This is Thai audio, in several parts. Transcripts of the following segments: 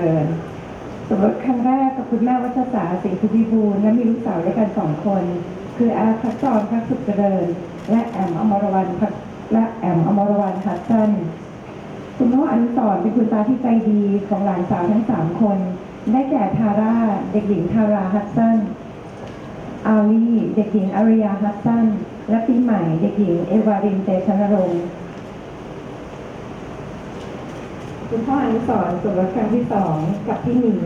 ริญสมรสครั้งแรกกับคุณแม่วัชสาศรีสุพิบูลและมีลูกสาวด้วยกันสองคน คืออาพักจรพักสุขเจริญ และแอมอมรวรรณพักและแอมอมรวรรณฮัตสันคุณพ่ออนุสรณ์เป็นคุณตาที่ใจดีของหลานสาวทั้งสามคน ได้แก่ทาร่าเด็กหญิงทาราฮัตสันอาลีเด็กหญิงอาริยาฮัตสันและปีใหม่เด็กหญิงเอวารินเตชนรงค์ คุณพ่ออนุสรสมรสครั้งที่สองกับพี่หมี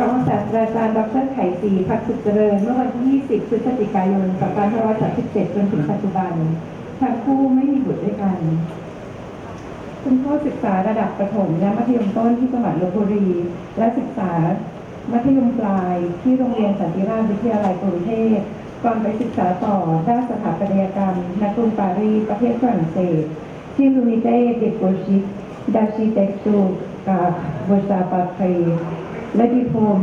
รองศาสตราจารย์ดรไข่ศรีพักสุขเจริญ เมื่อวันที่ 20 พฤศจิกายน 2537 จนถึงปัจจุบัน ทั้งคู่ไม่มีบุตรด้วยกัน คุณพ่อศึกษาระดับประถมและมัธยมต้นที่จังหวัดลบบุรี และศึกษามัธยมปลายที่โรงเรียนสันติราชวิทยาลัยกรุงเทพก่อนไปศึกษาต่อด้านสถาปัตยกรรมณกรุงปารีสประเทศฝรั่งเศส ที่ลูนิเต้เดโกชิ l'Unité des Projets d'Architecture à v o s a p a p r i และดิพม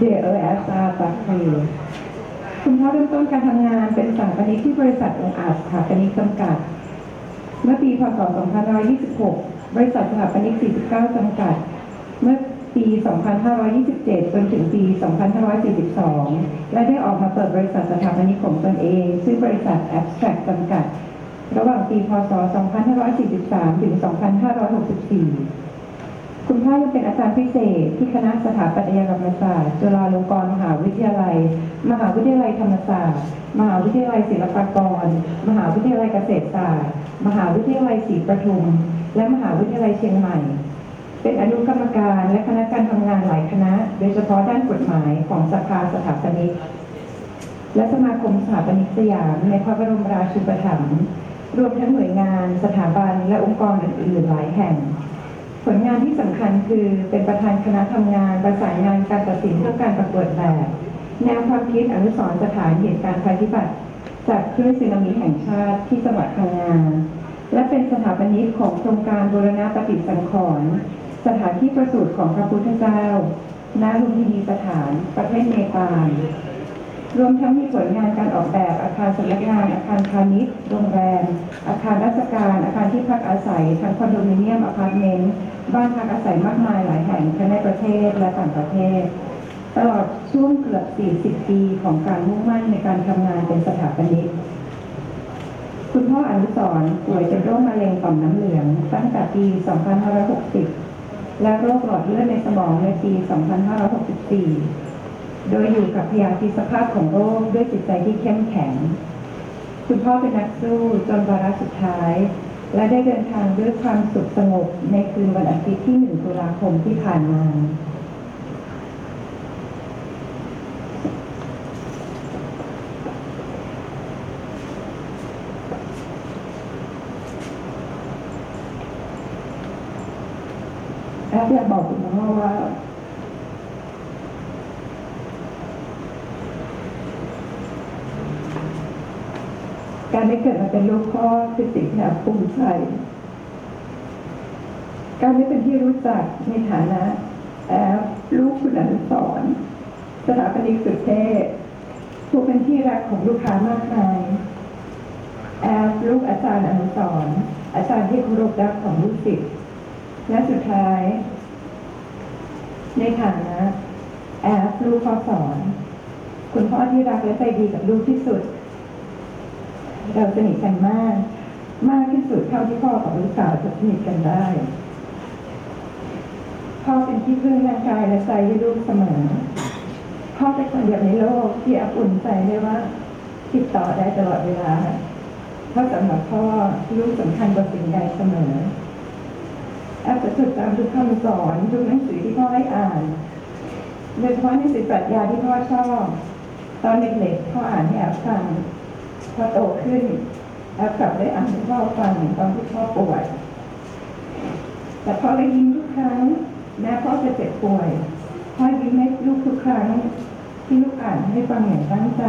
de ESA p a p r i คุณพ่อเริ่มต้นการทำงานเป็นสถาปนิกที่บริษัทองอาจสถาปนิกจำกัด เมื่อปีพศ 2526 บริษัทสถาปนิก 49 จำกัด เมื่อปี 2527 จนถึงปี 2542 และได้ออกมาเปิดบริษัทสถาปนิกของตนเองซึ่งบริษัท Abstract จำกัด ระหว่างปีพศ 2543 ถึง 2564 คุณพ่อยังเป็นอาจารย์พิเศษที่คณะสถาปัตยกรรมศาสตร์ จุฬาลงกรณ์มหาวิทยาลัย มหาวิทยาลัยธรรมศาสตร์ มหาวิทยาลัยศิลปากร มหาวิทยาลัยเกษตรศาสตร์ มหาวิทยาลัยศรีประทุม และมหาวิทยาลัยเชียงใหม่ เป็นอนุกรรมการและคณะการทำงานหลายคณะ โดยเฉพาะด้านกฎหมายของสภาสถาปนิกและสมาคมสถาปนิกสยามในพระบรมราชูปถัมภ์ รวมทั้งหน่วยงานสถาบันและองค์กรอื่นๆหลายแห่ง ผลงานที่สำคัญคือเป็นประธานคณะทำงานประสานงานการตัดสินเพื่องการประกวดแบบ แนวความคิดอนุสรณ์สถานเหตุการณ์ภัยพิบัติจากคลื่นสึนามิแห่งชาติที่จังหวัดพังงาและเป็นสถาปนิกของโครงการบูรณะปฏิสังขรณ์สถานที่ประสูติของพระพุทธเจ้าณลุมพินีสถานประเทศเนปาลรวมทั้งมีผลงานการออกแบบารสำนักงาน อาคารพาณิชย์ โรงแรม อาคารราชการ อาคารที่พักอาศัย ทั้งคอนโดมิเนียม อพาร์ตเมนต์ บ้านพักอาศัยมากมายหลายแห่งทั้งในประเทศและต่างประเทศ ตลอดช่วงเกือบ 40 ปีของการมุ่งมั่นในการทำงานเป็นสถาปนิก คุณพ่ออนุสรป่วยเป็นโรคมะเร็งต่อมน้ำเหลือง ตั้งแต่ปี 2560 และโรคหลอดเลือดในสมองในปี 2564 โดยอยู่กับพยาธิสภาพของโรคด้วยจิตใจที่เข้มแข็ง คุณพ่อเป็นนักสู้จนวาระสุดท้าย และได้เดินทางด้วยความสุขสงบในคืนวันอาทิตย์ที่ 1 ตุลาคมที่ผ่านมาแอฟอยากบอกคุณพ่อว่า การได้เกิดมาเป็นลูกพ่อคือสิ่งที่แอบภูมิใจ การได้เป็นที่รู้จักในฐานะแอบลูกคุณอนุสรสถาปนิกสุดเท่ผู้เป็นที่รักของลูกค้ามากมายแอบลูกอาจารย์อนุสรอาจารย์ที่เคารพรักของลูกศิษย์และสุดท้าย ในฐานะแอฟลูกพ่อสอน คุณพ่อที่รักและใจดีกับลูกที่สุด เราสนิทกันมาก มากที่สุดเท่าที่พ่อกับลูกสาวจะสนิทกันได้พ่อเป็นที่พึ่งทางกายและใจให้ลูกเสมอพ่อเป็นคนเดียวในโลกที่อบอุ่นใจได้ว่าติดต่อได้ตลอดเวลาเพราะสำหรับพ่อลูกสำคัญกว่าสิ่งใดเสมอแอปจะจดจำทุกคำสอนทุกหนังสือที่พ่อให้อ่านโดยเฉพาะหนังสือปรัชญาที่พ่อชอบ ตอนเด็กๆพ่ออ่านให้แอปฟัง พอโตขึ้นแอปกลับได้อ่านให้พ่อฟังตอนที่พ่อป่วย แต่พ่อก็ยิ้มทุกครั้ง แม้พ่อจะเจ็บป่วยพ่อยิ้มให้ลูกทุกครั้ง ที่ลูกอ่านให้ฟังอย่างตั้งใจ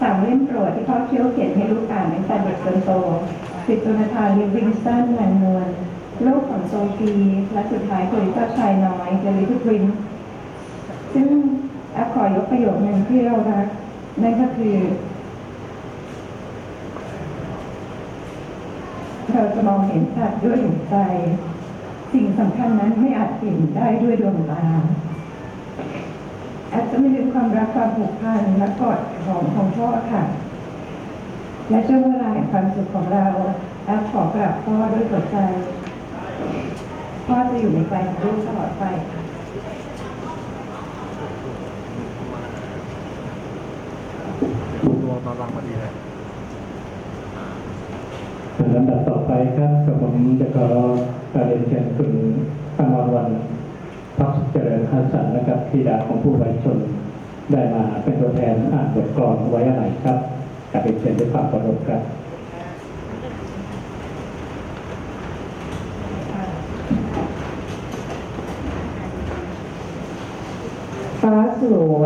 สามเล่มโปรดที่พ่อเคี้ยวเขียนให้ลูกอ่านตั้งแต่เด็กจนโตคือโจนาธานลิวิงสันแมนนวลโลกของโซฟีและสุดท้ายคือลิตาชายน้อยเดลิทวินซึ่งแอปขอยกประโยคหนึ่งที่เรารักนั่นก็คือ เราจะมองเห็นสัตว์ด้วยหัวใจสิ่งสำคัญนั้นไม่อาจเห็นได้ด้วยดวงตาแอปจะไม่ลืมความรักความผูกพันและกอดของของพ่อค่ะ และช่วงเวลาแห่งความสุขของเราแอปขอกราบพ่อด้วยหัวใจ พ่อจะอยู่ในใจของลูกตลอดไปตัวมาบังพอดีเลย ลำดับต่อไปครับกับผมจะขอการเรียนเชิญคุณอมรวันพักเจริญฮัสสันนะครับธิดาของผู้ไว้ชน ได้มาเป็นตัวแทนอ่านบทกลอนไว้อะไรครับกับเรียนเชิญด้วยความเคารพครับฟ้าสลัว